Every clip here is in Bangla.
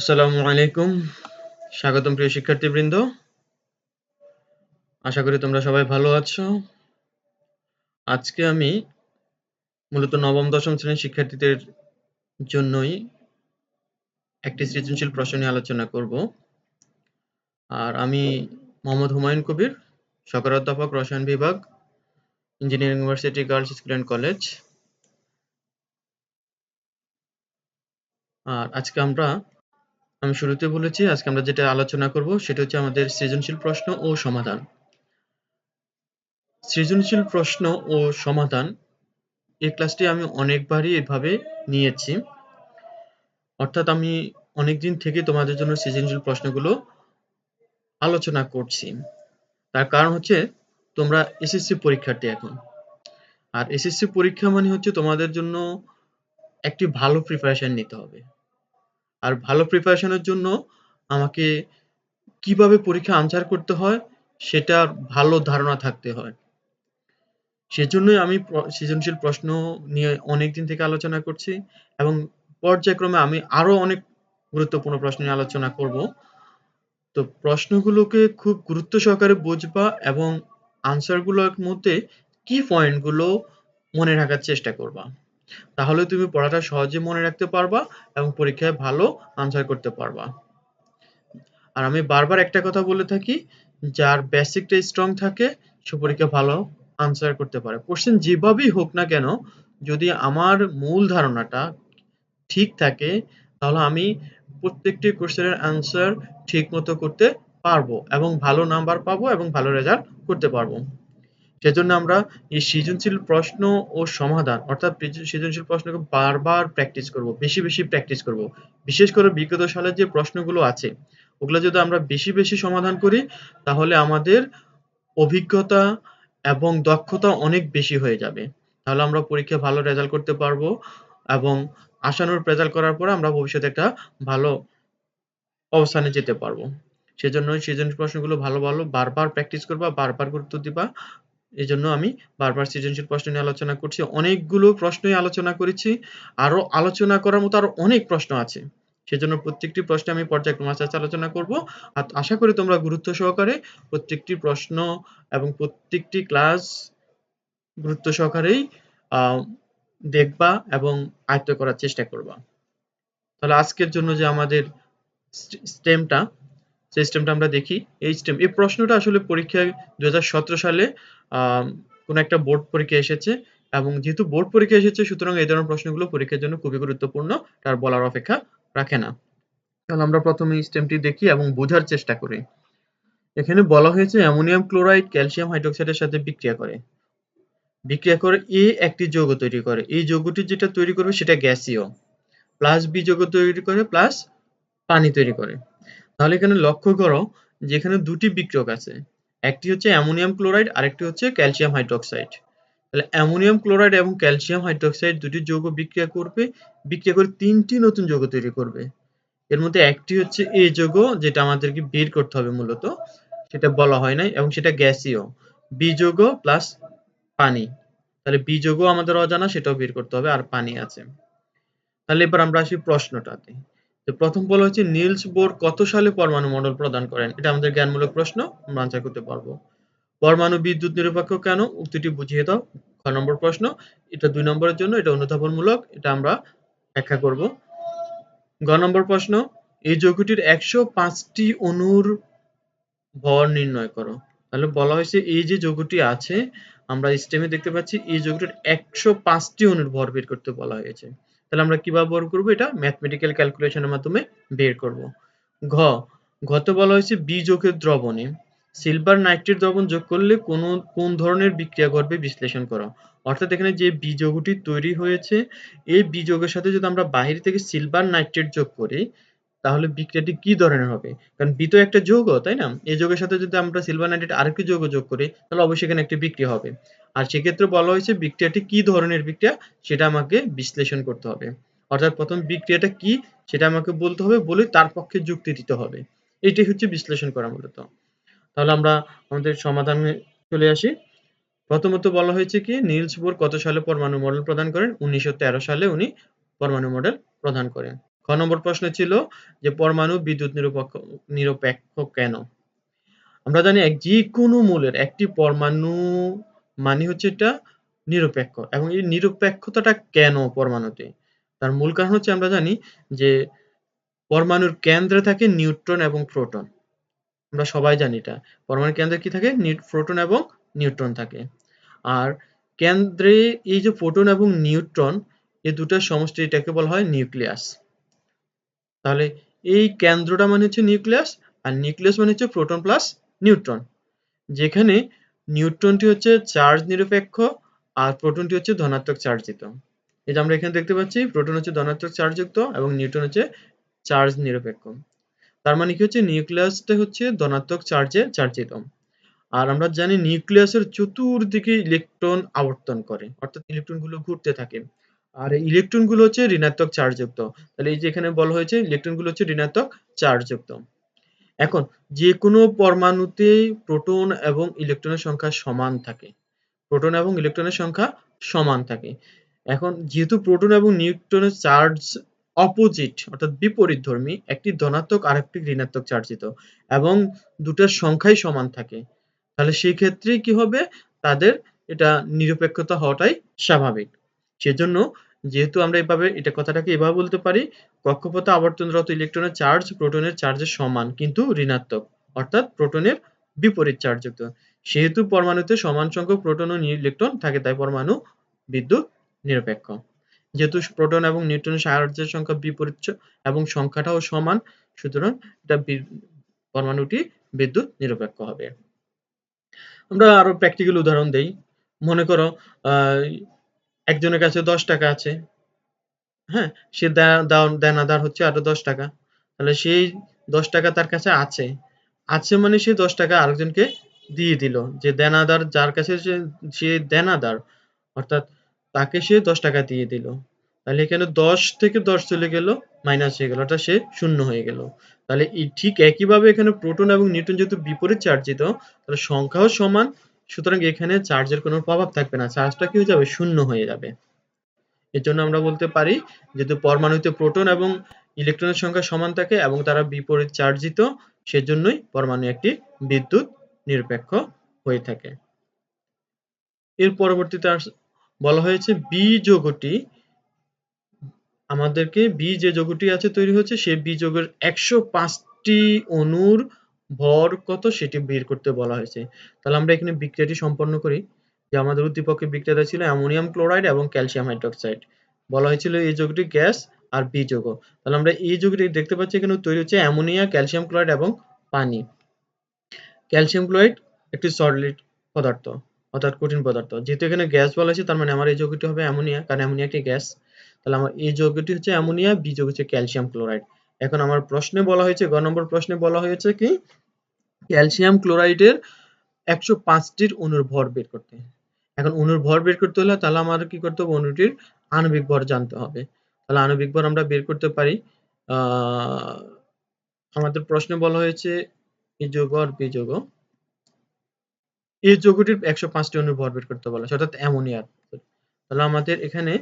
আসসালামু আলাইকুম। স্বাগতম প্রিয় শিক্ষার্থীবৃন্দ। আশা করি তোমরা সবাই ভালো আছো। আজকে আমি মূলত নবম, দশম শ্রেণির শিক্ষার্থীদের জন্যই একটি সৃজনশীল প্রশ্ন নিয়ে আলোচনা করব। আর আমি মোহাম্মদ হুমায়ুন কবির, সহকারী অধ্যাপক, রসায়ন বিভাগ, engineering university girls school and college. আর আজকে আমরা আমি শুরুতে বলেছি, আজকে আমরা যেটা আলোচনা করব সেটা হচ্ছে আমাদের সৃজনশীল প্রশ্ন ও সমাধান। সৃজনশীল প্রশ্ন ও সমাধান এই ক্লাসটি আমি অনেকবারই এভাবে নিয়েছি। অর্থাৎ আমি অনেকদিন থেকে তোমাদের জন্য সৃজনশীল প্রশ্নগুলো আলোচনা করছি। তার কারণ হচ্ছে তোমরা এসএসসি পরীক্ষার্থী এখন। আর এসএসসি পরীক্ষা মানে হচ্ছে তোমাদের জন্য একটি ভালো প্রিপারেশন নিতে হবে। আর ভালো প্রিপারেশনের জন্য আমাকে কীভাবে পরীক্ষা আনসার করতে হয় সেটার ভালো ধারণা থাকতে হয়। সেজন্যই আমি সৃজনশীল প্রশ্ন নিয়ে অনেক দিন থেকে আলোচনা করছি এবং পর্যায়ক্রমে আমি আরও অনেক গুরুত্বপূর্ণ প্রশ্ন নিয়ে আলোচনা করব। তো প্রশ্নগুলোকে খুব গুরুত্ব সহকারে বুঝবা এবং আনসারগুলোর মধ্যে কি পয়েন্টগুলো মনে রাখার চেষ্টা করবা। তাহলে তুমি পড়াটা সহজে মনে রাখতে পারবা এবং পরীক্ষায় ভালো আনসার করতে পারবা। আর আমি বারবার একটা কথা বলে থাকি, যার বেসিকটা স্ট্রং থাকে, সে পরীক্ষা ভালো আনসার করতে পারে। কোশ্চেন যেভাবেই হোক না কেন, যদি আমার মূল ধারণাটা ঠিক থাকে, তাহলে আমি প্রত্যেকটি কোশ্চেনের আনসার ঠিক মতো করতে পারব এবং ভালো নাম্বার পাবো এবং ভালো রেজাল্ট করতে পারব। সেজন্য আমরা এই সৃজনশীল প্রশ্ন ও সমাধান, অর্থাৎ সৃজনশীল প্রশ্নকে বারবার প্র্যাকটিস করব, বেশি বেশি প্র্যাকটিস করব। বিশেষ করে বিগত সালের যে প্রশ্নগুলো আছে, ওগুলো যদি আমরা বেশি বেশি সমাধান করি, তাহলে আমাদের অভিজ্ঞতা এবং দক্ষতা অনেক বেশি হয়ে যাবে। তাহলে আমরা পরীক্ষায় ভালো রেজাল্ট করতে পারব এবং আশানুরূপ রেজাল্ট করার পর আমরা ভবিষ্যতে একটা ভালো অবস্থানে যেতে পারব। সেজন্য সৃজনশীল প্রশ্নগুলো ভালো ভালো বারবার প্র্যাকটিস করবা, বারবার গুরুত্ব দিবা। এই জন্য আমি বারবার সৃজনশীল প্রশ্ন নিয়ে আলোচনা করছি। অনেকগুলো প্রশ্নই আলোচনা করেছি। আরও আলোচনা করার মতো আরও অনেক প্রশ্ন আছে। সেজন্য প্রত্যেকটি প্রশ্নে আমি পর্যায়ক্রমে আস্তে আলোচনা করব। আর আশা করি তোমরা গুরুত্ব সহকারে প্রত্যেকটি প্রশ্ন এবং প্রত্যেকটি ক্লাস গুরুত্ব সহকারেই দেখবা এবং আয়ত্ত করার চেষ্টা করবা। তাহলে আজকের জন্য যে আমাদের স্টেমটা সিস্টেমটা আমরা দেখি এই স্টেম এই প্রশ্নটা আসলে পরীক্ষায় দুহাজার সতেরো সালে কোন একটা বোর্ড পরীক্ষা এসেছে এবং যেহেতু বোর্ড পরীক্ষা এসেছে, সুতরাং এই ধরনের প্রশ্নগুলো পরীক্ষার জন্য খুবই গুরুত্বপূর্ণ, তার বলার অপেক্ষা রাখে না। তাহলে আমরা প্রথমে স্টেমটি দেখি এবং বোঝার চেষ্টা করি। এখানে বলা হয়েছে, অ্যামোনিয়াম ক্লোরাইড ক্যালসিয়াম হাইড্রোক্সাইডের সাথে বিক্রিয়া করে। বিক্রিয়া করে এ একটি যৌগ তৈরি করে। এই যৌগটি যেটা তৈরি করবে সেটা গ্যাসীয়। প্লাস বি যৌগ তৈরি করে, প্লাস পানি তৈরি করে। তাহলে এখানে লক্ষ্য করো যে এখানে দুটি বিক্রিয়ক আছে। একটি হচ্ছে অ্যামোনিয়াম ক্লোরাইড, আরেকটি হচ্ছে ক্যালসিয়াম হাইড্রোক্সাইড। তাহলে অ্যামোনিয়াম ক্লোরাইড এবং ক্যালসিয়াম হাইড্রোক্সাইড দুটি যৌগ বিক্রিয়া করবে, বিক্রিয়া করে তিনটি নতুন যৌগ তৈরি করবে। এর মধ্যে একটি হচ্ছে এ যৌগ, যেটা আমাদেরকে বের করতে হবে মূলত, সেটা বলা হয় নাই, এবং সেটা গ্যাসীয়। বি যৌগ প্লাস পানি। তাহলে বি যৌগ আমাদের অজানা, সেটাও বের করতে হবে, আর পানি আছে। তাহলে এবার আমরা আসি প্রশ্নটাতে। তো প্রথম বলা হচ্ছে নিলস বোর কত সালে পরমাণু মডেল প্রদান করেন? এটা আমাদের জ্ঞানমূলক প্রশ্ন, আমরা আনসার করতে পারব। পরমাণু বিদ্যুৎ নিরপেক্ষ কেন? উক্তিটি বুঝিয়ে দাও, খ নম্বর প্রশ্ন। এটা দুই নম্বরের জন্য, এটা অনুধাবনমূলক, এটা আমরা ব্যাখ্যা করব। গ নম্বর প্রশ্ন, এই যৌগটির একশো পাঁচটি অণুর ভর নির্ণয় করো। তাহলে বলা হয়েছে, এই যে যৌগটি আছে, আমরা স্টেমে দেখতে পাচ্ছি, এই যৌগটির একশো পাঁচটি অণুর ভর বের করতে বলা হয়েছে। তাহলে আমরা কীভাবে বের করব এটা? ম্যাথমেটিক্যাল ক্যালকুলেশনের মাধ্যমে বের করব। ঘ, ঘতে বলা হয়েছে বি যোগের দ্রবণে। সিলভার নাইট্রেট দ্রবণ যোগ করলে কোন কোন ধরনের বিক্রিয়া ঘটবে বিশ্লেষণ করো। অর্থাৎ এখানে যে বীজগটি তৈরি হয়েছে, এই বীজগের সাথে যদি আমরা বাহির থেকে সিলভার নাইট্রেট যোগ করি তাহলে বিক্রিয়াটি কি ধরনের হবে? কারণ বি তো একটা যৌগ তাই না? এই যৌগের সাথে যদি আমরা সিলভার নাইট্রেট আরেকটি যৌগ যোগ করি, তাহলে অবশ্যই এখানে একটি বিক্রিয়া হবে। আর সেক্ষেত্রে বলা হয়েছে বিক্রিয়াটি কি ধরনের বিক্রিয়া, সেটা আমাকে বিশ্লেষণ করতে হবে। অর্থাৎ প্রথম বিক্রিয়াটা কি, সেটা আমাকে বলতে হবে, বলে তার পক্ষে যুক্তি দিতে হবে। এটাই হচ্ছে বিশ্লেষণ করা মূলত। তাহলে আমরা আমাদের সমাধানে চলে আসি। প্রথমত বলা হয়েছে কি নিলস বোর কত সালে পরমাণু মডেল প্রদান করেন? উনিশশো তেরো সালে উনি পরমাণু মডেল প্রদান করেন। নম্বর প্রশ্ন ছিল যে পরমাণু বিদ্যুৎ নিরপেক্ষ নিরপেক্ষ কেন? আমরা জানি যে কোনো মূলের একটি পরমাণু মানে হচ্ছে এটা নিরপেক্ষ। এবং এই নিরপেক্ষতাটা কেন পরমাণুতে? তার মূল কারণ হচ্ছে আমরা জানি যে পরমাণুর কেন্দ্রে থাকে নিউট্রন এবং প্রোটন। আমরা সবাই জানি এটা। পরমাণুর কেন্দ্রে কি থাকে? প্রোটন এবং নিউট্রন থাকে। আর কেন্দ্রে এই যে প্রোটন এবং নিউট্রন, এই দুটার সমষ্টি এটাকে বলা হয় নিউক্লিয়াস। তাহলে এই কেন্দ্রটা মানে হচ্ছে নিউক্লিয়াস আর নিউক্লিয়াস মানে হচ্ছে প্রোটন প্লাস নিউট্রন। যেখানে নিউট্রনটি হচ্ছে চার্জ নিরপেক্ষ আর প্রোটনটি হচ্ছে ধনাত্মক চার্জিত এই যে আমরা এখানে দেখতে পাচ্ছি, প্রোটন হচ্ছে ধনাত্মক চার্জযুক্ত এবং নিউট্রন হচ্ছে চার্জ নিরপেক্ষ। তার মানে কি হচ্ছে? নিউক্লিয়াসটা হচ্ছে ধনাত্মক চার্জে চার্জিত। আর আমরা জানি নিউক্লিয়াসের চতুর্দিকে ইলেকট্রন আবর্তন করে, অর্থাৎ ইলেকট্রনগুলো ঘুরতে থাকে। আর এই ইলেকট্রনগুলো হচ্ছে ঋণাত্মক চার্জযুক্ত তাহলে এই যে এখানে বলা হয়েছে ইলেকট্রনগুলো হচ্ছে ঋণাত্মক চার্জযুক্ত এখন, যে কোনো পরমাণুতে প্রোটন এবং ইলেকট্রনের সংখ্যা সমান থাকে। প্রোটন এবং ইলেকট্রনের সংখ্যা সমান থাকে। এখন, যেহেতু প্রোটন এবং নিউট্রনের চার্জ অপোজিট অর্থাৎ বিপরীত ধর্মী একটি ধনাত্মক আর একটি ঋণাত্মক চার্জিত এবং দুটার সংখ্যাই সমান থাকে, তাহলে সেই ক্ষেত্রে কি হবে? তাদের এটা নিরপেক্ষতা হওয়াটাই স্বাভাবিক। সেজন্য যেহেতু আমরা এভাবে, এটা কথাটাকে এভাবে বলতে পারি, কক্ষপথে আবর্তনরত ইলেকট্রনের চার্জ প্রোটনের চার্জের সমান কিন্তু ঋণাত্মক, অর্থাৎ প্রোটনের বিপরীত চার্জযুক্ত সেহেতু পরমাণুতে সমান সংখ্যক প্রোটন ও ইলেকট্রন থাকে, তাই পরমাণু বিদ্যুৎ নিরপেক্ষ। যেহেতু প্রোটন এবং নিউট্রনের চার্জের সংখ্যা বিপরীত এবং সংখ্যাটাও সমান, সুতরাং এটা পরমাণুটি বিদ্যুৎ নিরপেক্ষ হবে। আমরা আরও প্র্যাকটিক্যাল উদাহরণ দেই। মনে করো একজনের কাছে দশ টাকা আছে হ্যাঁ সে দেনাদার হচ্ছে আরও দশ টাকা। তাহলে সেই দশ টাকা তার কাছে আছে। আছে মানে সে দশ টাকা আরেকজনকে দিয়ে দিল। যে দেনাদার, যার কাছে সে দেনাদার, অর্থাৎ তাকে সে দশ টাকা দিয়ে দিল। তাহলে এখানে দশ থেকে দশ চলে গেল মাইনাস হয়ে গেল, অর্থাৎ সে শূন্য হয়ে গেল। তাহলে ঠিক একইভাবে এখানে প্রোটন এবং নিউট্রন যেহেতু বিপরীত চার্জিত, তাহলে সংখ্যাও সমান সুতরাং এখানে চার্জের কোনো প্রভাব থাকবে না। চার্জটা কি হয়ে যাবে? শূন্য হয়ে যাবে। এর জন্য আমরা বলতে পারি যেহেতু পরমাণুতে প্রোটন এবং ইলেকট্রনের সংখ্যা সমান থাকে এবং তারা বিপরীত চার্জিত, সেজন্যই পরমাণু একটি বিদ্যুৎ নিরপেক্ষ হয়ে থাকে। এর পরবর্তীতে বলা হয়েছে বি যৌগটি, আমাদেরকে বি যে যৌগটি আছে তৈরি হচ্ছে সে বি যৌগের একশো পাঁচটি অণুর ভর কত সেটি বের করতে বলা হয়েছে। তাহলে আমরা এখানে বিক্রিয়াটি সম্পন্ন করি। যে আমাদের উদ্দীপকের বিক্রিয়া ছিল অ্যামোনিয়াম ক্লোরাইড এবং ক্যালসিয়াম হাইড্রোক্সাইড। বলা হয়েছিল এই যৌগটি গ্যাস আর বি যৌগ। তাহলে আমরা এই যৌগটি দেখতে পাচ্ছি এখানে তৈরি হচ্ছে অ্যামোনিয়া, ক্যালসিয়াম ক্লোরাইড এবং পানি। ক্যালসিয়াম ক্লোরাইড একটি সলিড পদার্থ, অর্থাৎ কঠিন পদার্থ। যেহেতু এখানে গ্যাস বলা হয়েছে, তার মানে আমার এই যৌগটি হবে অ্যামোনিয়া, কারণ অ্যামোনিয়া একটি গ্যাস। তাহলে আমার এই যৌগটি হচ্ছে অ্যামোনিয়া, বি যৌগ হচ্ছে ক্যালসিয়াম ক্লোরাইড। এখন আমার প্রশ্নে বলা হয়েছে, গ নম্বর প্রশ্নে বলা হয়েছে কি ক্যালসিয়াম ক্লোরাইডের একশো পাঁচটির অনুর ভর বের করতে এখন অনুর ভর বের করতে হলে তাহলে আমার কি করতে হবে? অনুটির আণবিক ভর জানতে হবে। তাহলে আণবিক ভর আমরা বের করতে পারি আমাদের প্রশ্নে বলা হয়েছে এই যৌগ আর বি যৌগ। এই যৌগটির একশো পাঁচটি অনুর ভর বের করতে বলা অর্থাৎ অ্যামোনিয়ার। তাহলে আমাদের এখানে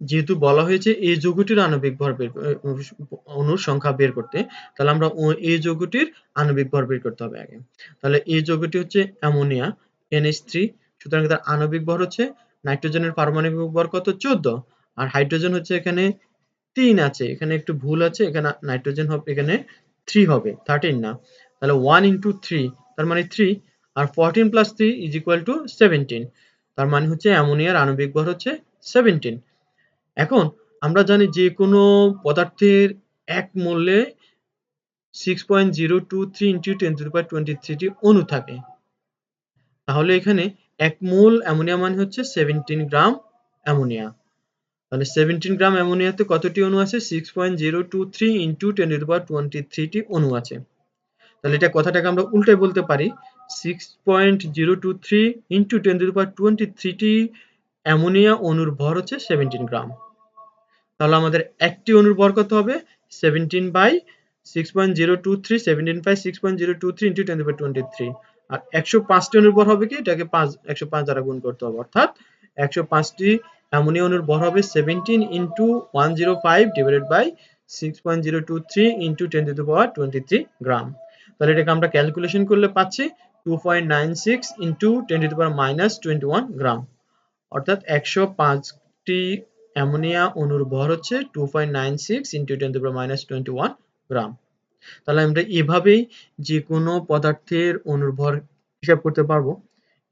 যেহেতু বলা হয়েছে এই যৌগটির আণবিক ভর বের অণুর সংখ্যা বের করতে, তাহলে আমরা এই যৌগটির আণবিক ভর বের করতে হবে আগে। তাহলে এই যৌগটি হচ্ছে অ্যামোনিয়া থ্রি সুতরাং তার আণবিক ভর হচ্ছে নাইট্রোজেনের পারমাণবিক ভর কত? চোদ্দ। আর হাইড্রোজেন হচ্ছে এখানে তিন আছে, এখানে একটু ভুল আছে, এখানে নাইট্রোজেন হবে, এখানে থ্রি হবে থার্টিন না। তাহলে ওয়ান ইন্টু থ্রি তার মানে three R fourteen plus three is equal to seventeen তার মানে হচ্ছে অ্যামোনিয়ার আণবিক ভর হচ্ছে সেভেন্টিন এখন আমরা জানি যে কোনো পদার্থের এক মূল্যে six point zero two three into ten to power twenty three অণু থাকে। তাহলে এখানে এক মোল অ্যামোনিয়া মানে হচ্ছে সেভেন্টিন গ্রাম অ্যামোনিয়া। তাহলে সেভেন্টিন গ্রাম অ্যামোনিয়াতে কতটি অণু আছে? Six point zero two three into ten to power twenty three অণু আছে। তাহলে এটা কথাটাকে আমরা উল্টে বলতে পারি। Six point zero two three into ten to power twenty three ammonia অণুর ভর হচ্ছে সেভেন্টিন গ্রাম। তাহলে আমাদের একটি অণুর ভর কত হবে? Seventeen by six point zero two three seventeen by six point zero two three into by twenty three আর একশো পাঁচটি অণুর ভর হবে কি? এটাকে পাঁচ, একশো পাঁচ দ্বারা গুণ করতে হবে। অর্থাৎ একশো পাঁচটি অ্যামোনিয়া অণুর ভর হবে seventeen into one zero five divided by six point zero two three into two power twenty three gram তাহলে এটাকে আমরা ক্যালকুলেশন করলে পাচ্ছি two point nine six into two power minus twenty one gram অর্থাৎ একশো পাঁচটি অ্যামোনিয়া অণুর ভর হচ্ছে two point nine six two minus twenty one gram তাহলে আমরা এভাবেই যে কোনো পদার্থের অণুর ভর হিসাব করতে পারব।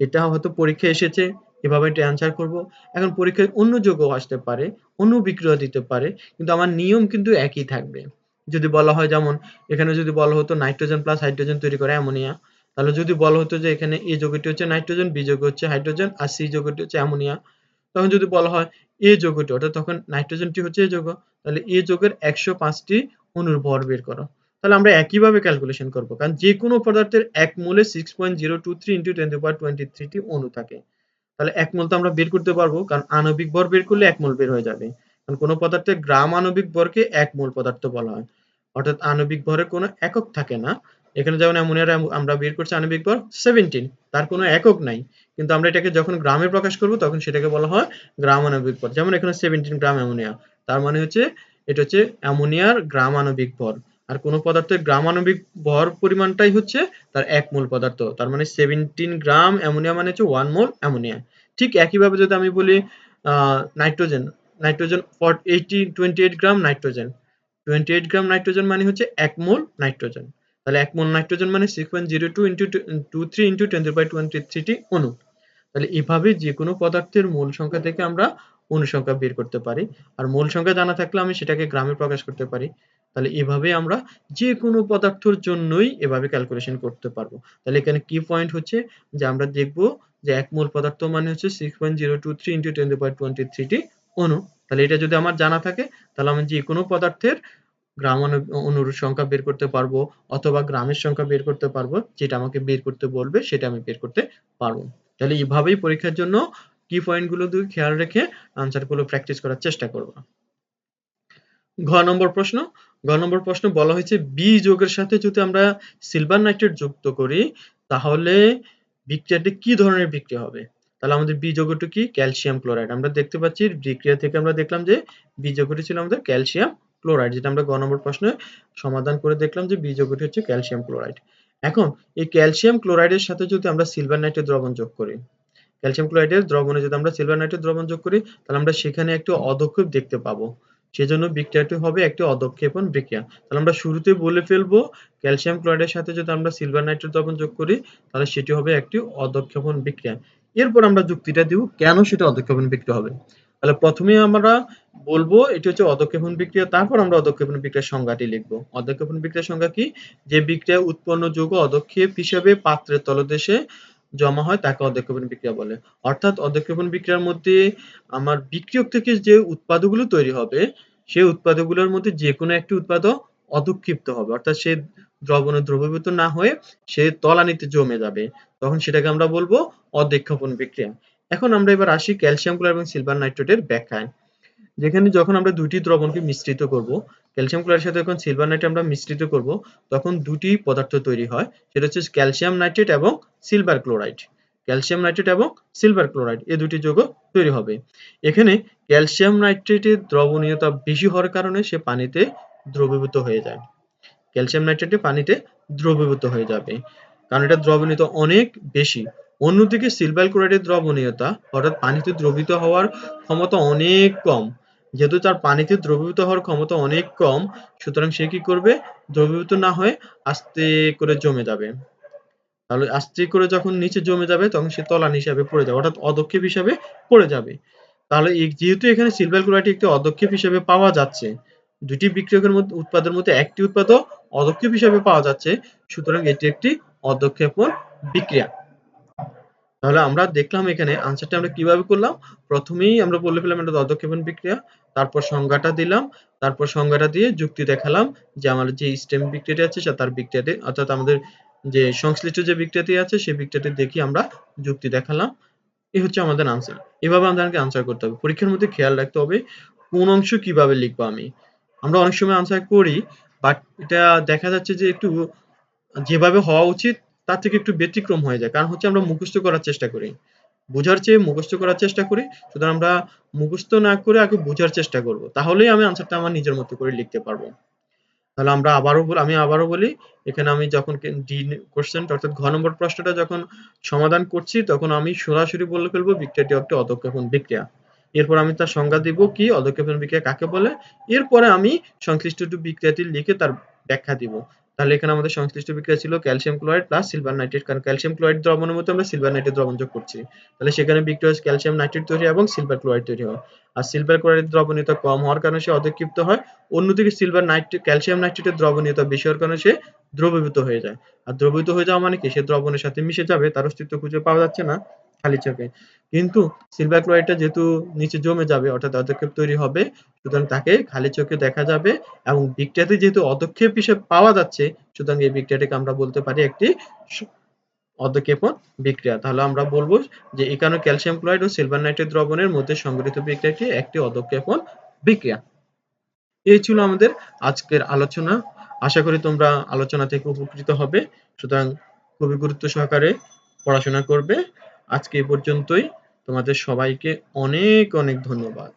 এটা হয়তো পরীক্ষা এসেছে, এভাবে এটা অ্যান্সার করব। এখন পরীক্ষায় অন্য যোগও আসতে পারে, অন্য বিক্রিয়া দিতে পারে, কিন্তু আমার নিয়ম কিন্তু একই থাকবে। যদি বলা হয় যেমন, এখানে যদি বলা হতো নাইট্রোজেন প্লাস হাইড্রোজেন তৈরি করে অ্যামোনিয়া, তাহলে যদি বলা হতো যে এখানে এ যোগটি হচ্ছে নাইট্রোজেন, বি যৌগ হচ্ছে হাইড্রোজেন, আর সি যোগটি হচ্ছে অ্যামোনিয়া তখন যদি বলা হয় এ যৌগটি অর্থাৎ তখন নাইট্রোজেনটি হচ্ছে এ যৌগ, তাহলে এ যৌগের একশো পাঁচটি অণুর ভর বের করো। তাহলে আমরা একইভাবে ক্যালকুলেশন করব, কারণ যে কোনো পদার্থের এক মোলে six point zero two three into ten power twenty three অণু থাকে। তাহলে এক মোল তো আমরা বের করতে পারব, কারণ আণবিক ভর বের করলে এক মোল বের হয়ে যাবে। কারণ কোনো পদার্থের গ্রাম আণবিক ভরকে এক মোল পদার্থ বলা হয়। অর্থাৎ আণবিক ভরের কোনো একক থাকে না। এখানে যেমন অ্যামোনিয়ার আমরা বের করছি আণবিক ভর সেভেন্টিন তার কোনো একক নাই। কিন্তু আমরা এটাকে যখন গ্রামে প্রকাশ করব, তখন সেটাকে বলা হয় গ্রাম আণবিক ভর যেমন এখানে সেভেন্টিন গ্রাম অ্যামোনিয়া, তার মানে হচ্ছে এটা হচ্ছে অ্যামোনিয়ার গ্রাম আণবিক ভর আর কোনো পদার্থের গ্রাম আণবিক ভর পরিমাণটাই হচ্ছে তার এক মোল পদার্থ। তার মানে সেভেন্টিন গ্রাম অ্যামোনিয়া মানে হচ্ছে ওয়ান মোল অ্যামোনিয়া। ঠিক একইভাবে যদি আমি বলি nitrogen nitrogen for eighty twenty eight gram nitrogen twenty eight gram nitrogen মানে হচ্ছে এক মোল নাইট্রোজেন তাহলে এক মোল নাইট্রোজেন মানে six point zero two into two three into ten by twenty three অণু। তাহলে এভাবে যে কোনো পদার্থের মূল সংখ্যা থেকে আমরা অণু সংখ্যা বের করতে পারি। আর মূল সংখ্যা জানা থাকলে আমি সেটাকে গ্রামে প্রকাশ করতে পারি। তাহলে এভাবে আমরা যে কোনো পদার্থের জন্যই এভাবে ক্যালকুলেশন করতে পারব। তাহলে এখানে কি পয়েন্ট হচ্ছে? যে আমরা দেখব যে এক মোল পদার্থ মানে হচ্ছে six point zero two three into ten power twenty three অণু। তাহলে এটা যদি আমার জানা থাকে, তাহলে আমি যে কোনো পদার্থের গ্রাম অনুর সংখ্যা বের করতে পারব অথবা গ্রামের সংখ্যা বের করতে পারব, যেটা আমাকে বের করতে বলবে, সেটা আমি বের করতে পারব। তাহলে এইভাবেই পরীক্ষার জন্য কি পয়েন্টগুলো দিয়ে খেয়াল রেখে আনসারগুলো প্র্যাকটিস করার চেষ্টা করব। ঘ নম্বর প্রশ্ন, ঘ নম্বর প্রশ্ন বলা হয়েছে বি যোগের সাথে যদি আমরা সিলভার নাইট্রেট যুক্ত করি, তাহলে বিক্রিয়াটি কি ধরনের বিক্রিয়া হবে? তাহলে আমাদের বি যৌগটি কি? ক্যালসিয়াম ক্লোরাইড আমরা দেখতে পাচ্ছি বিক্রিয়া থেকে আমরা দেখলাম যে বি যৌগটি ছিল আমাদের ক্যালসিয়াম ক্লোরাইড, যেটা আমরা গ নম্বর প্রশ্নে সমাধান করে দেখলাম যে বি যৌগটি হচ্ছে ক্যালসিয়াম ক্লোরাইড। এখন, এই ক্যালসিয়াম ক্লোরাইডের সাথে যদি আমরা সিলভার নাইট্রেট দ্রবণ যোগ করি, ক্যালসিয়াম ক্লোরাইডের দ্রবণে যদি আমরা সিলভার নাইট্রেট দ্রবণ যোগ করি, তাহলে আমরা সেখানে একটি অদক্ষেপ দেখতে পাবো। সেজন্য বিক্রিয়াটি হবে একটি অদক্ষেপণ বিক্রিয়া। তাহলে আমরা শুরুতে বলে ফেলব, ক্যালসিয়াম ক্লোরাইডের সাথে যদি আমরা সিলভার নাইট্রেট দ্রবণ যোগ করি, তাহলে সেটি হবে একটি অদক্ষেপণ বিক্রিয়া। এরপর আমরা যুক্তিটা দিব, কেন সেটা অদক্ষেপণ বিক্রিয়া হবে? তাহলে প্রথমে আমরা বলব, এটি হচ্ছে অদক্ষেপণ বিক্রিয়া, তারপর আমরা অদক্ষেপণ বিক্রিয়ার সংজ্ঞাটি লিখব। অদক্ষেপণ বিক্রিয়ার সংজ্ঞা কি? যে বিক্রিয়া উৎপন্ন যৌগ অদক্ষেপ হিসেবে পাত্রের তলদেশে জমা হয়, তাকে অদক্ষেপণ বিক্রিয়া বলে। অর্থাৎ অদক্ষেপণ বিক্রিয়ার মধ্যে আমার বিক্রিয়ক থেকে যে উৎপাদকগুলো তৈরি হবে, সেই উৎপাদকগুলোর মধ্যে যে কোনো একটি উৎপাদক অদক্ষিপ্ত হবে। অর্থাৎ সে দ্রবণে দ্রবীভূত না হয়ে সে তলানিতে জমে যাবে। তখন সেটাকে আমরা বলব অদক্ষেপণ বিক্রিয়া। এখন আমরা এবার আসি ক্যালসিয়াম, ক্লোরাইড এবং সিলভার নাইট্রেটের ব্যাখ্যায়। যেখানে যখন আমরা দুটি দ্রবণকে মিশ্রিত করব, ক্যালসিয়াম, ক্লোরাইডের সাথে যখন সিলভার নাইট্রেট আমরা মিশ্রিত করব, তখন দুটি পদার্থ তৈরি হয়, সেটা হচ্ছে ক্যালসিয়াম নাইট্রেট এবং সিলভার ক্লোরাইড। ক্যালসিয়াম নাইট্রেট এবং সিলভার ক্লোরাইড, এই দুটি যৌগ তৈরি হবে। এখানে ক্যালসিয়াম নাইট্রেটের দ্রবণীয়তা বেশি হওয়ার কারণে সে পানিতে দ্রবীভূত হয়ে যায়। ক্যালসিয়াম নাইট্রেটে পানিতে দ্রবীভূত হয়ে যাবে। কারণ এটা দ্রবণীয়তা অনেক বেশি। অন্যদিকে সিলভার ক্লোরাইডের দ্রবণীয়তা অর্থাৎ পানিতে দ্রবীভূত হওয়ার ক্ষমতা অনেক কম। যেহেতু তার পানিতে দ্রবীভূত হওয়ার ক্ষমতা অনেক কম, সুতরাং সে কি করবে? দ্রবীভূত না হয়ে আস্তে করে জমে যাবে। তাহলে আস্তে করে যখন নিচে জমে যাবে, তখন সে তলান হিসাবে পড়ে যাবে, অর্থাৎ অদক্ষেপ হিসাবে পড়ে যাবে। তাহলে যেহেতু এখানে সিলভার ক্লোরাইড একটি অদক্ষেপ হিসেবে পাওয়া যাচ্ছে, দুটি বিক্রিয়কের মধ্যে, উৎপাদের মধ্যে একটি উৎপাদক অদক্ষেপ হিসেবে পাওয়া যাচ্ছে, সুতরাং এটি একটি অদক্ষেপণ বিক্রিয়া। তাহলে আমরা দেখলাম এখানে আনসারটা আমরা কীভাবে করলাম? প্রথমেই আমরা বলে ফেলাম এটা দদক্ষেপণ বিক্রিয়া, তারপর সংজ্ঞাটা দিলাম, তারপর সংজ্ঞাটা দিয়ে যুক্তি দেখালাম যে আমাদের যে স্টেম বিক্রিয়াটি আছে তার বিক্রিয়াটি, অর্থাৎ আমাদের যে সংশ্লিষ্ট যে বিক্রিয়াটি আছে সেই বিক্রিয়াটি দেখি আমরা যুক্তি দেখালাম। এই হচ্ছে আমাদের আনসার এভাবে আমাদেরকে আনসার করতে হবে। পরীক্ষার মধ্যে খেয়াল রাখতে হবে কোন অংশ কীভাবে লিখব আমি। আমরা অনেক সময় আনসার করি বাট এটা দেখা যাচ্ছে যে একটু যেভাবে হওয়া উচিত তার থেকে একটু ব্যতিক্রম হয়ে যায়। কারণ হচ্ছে আমরা মুখস্থ করার চেষ্টা করি। বোঝার চেয়ে মুখস্থ করার চেষ্টা করি। সুতরাং আমরা মুখস্থ না করে আগে বোঝার চেষ্টা করব। তাহলেই আমি আনসারটা আমার নিজের মতো করে লিখতে পারব। তাহলে আমরা আবারও আমি আবারও বলি, এখানে আমি যখন ডি কোশ্চেন অর্থাৎ ঘ নম্বর প্রশ্নটা যখন সমাধান করছি, তখন আমি সরাসরি বলে ফেলব বিক্রিয়াটি একটি অধক্ষেপণ বিক্রিয়া। এরপর আমি তার সংজ্ঞা দিব কি অধক্ষেপণ বিক্রিয়া কাকে বলে? এরপরে আমি সংশ্লিষ্ট বিক্রিয়াটি লিখে তার ব্যাখ্যা দিব। তাহলে এখানে আমাদের সংশ্লিষ্ট বিক্রিয়া ছিল calcium chloride plus silver nitrate কারণ ক্যালসিয়াম ক্লোরাইড দ্রবণের মধ্যে আমরা সিলভার নাইট্রেট দ্রবণ যোগ করছি। তাহলে সেখানে বিক্রিয়া ক্যালসিয়াম নাইট্রেট তৈরি এবং সিলভার ক্লোরাইড তৈরি হয় আর সিলভার ক্লোরাইড দ্রবণীয়তা কম হওয়ার কারণে সে অধক্ষিপ্ত হয়, অন্যদিকে সিলভার নাইট্রেট ক্যালসিয়াম নাইট্রেটের দ্রবণীয়তা বেশি হওয়ার কারণে সে দ্রবীভূত হয়ে যায়। আর দ্রবীভূত হয়ে যাওয়া মানে কি? সে দ্রবণের সাথে মিশে যাবে, তার অস্তিত্ব খুঁজে পাওয়া যাচ্ছে না। খালি চোখে। কিন্তু সিলভার ক্লোরাইডটা যেহেতু নিচে জমে যাবে, অর্থাৎ অধক্ষেপ তৈরি হবে, সুতরাং তাকে খালি চোখে দেখা যাবে এবং বিক্রিয়াতে যেহেতু অধক্ষেপ হিসেবে পাওয়া যাচ্ছে, সুতরাং এই বিক্রিয়াটাকে আমরা বলতে পারি একটি অধক্ষেপণ বিক্রিয়া। তাহলে আমরা বলব যে এখানে ক্যালসিয়াম ক্লোরাইড ও সিলভার নাইট্রেট দ্রবণের মধ্যে সংগঠিত বিক্রিয়াটি একটি অধক্ষেপণ বিক্রিয়া। এই ছিল আমাদের আজকের আলোচনা। আশা করি তোমরা আলোচনা থেকে উপকৃত হবে। সুতরাং খুবই গুরুত্ব সহকারে পড়াশোনা করবে। আজকে এ পর্যন্তই। তোমাদের সবাইকে অনেক অনেক ধন্যবাদ।